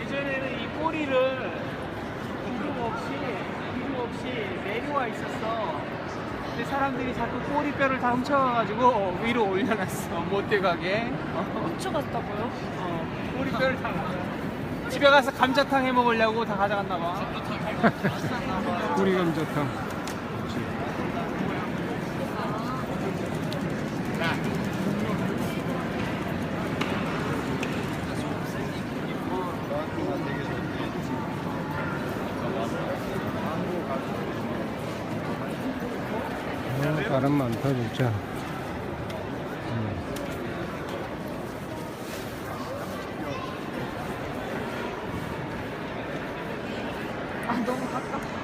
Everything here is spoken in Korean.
예전에는 이 꼬리를 이름 없이, 이름 없이 내려와 있었어. 근데 사람들이 자꾸 꼬리뼈를 다 훔쳐가가지고 위로 올려놨어. 못 들어가게. 어. 훔쳐갔다고요? 어, 꼬리뼈를 다 집에 가서 감자탕 해 먹으려고 다 가져갔나 봐. 뿌리 감자탕. 어, 바람 많다 진짜. 아 너무 가깝다.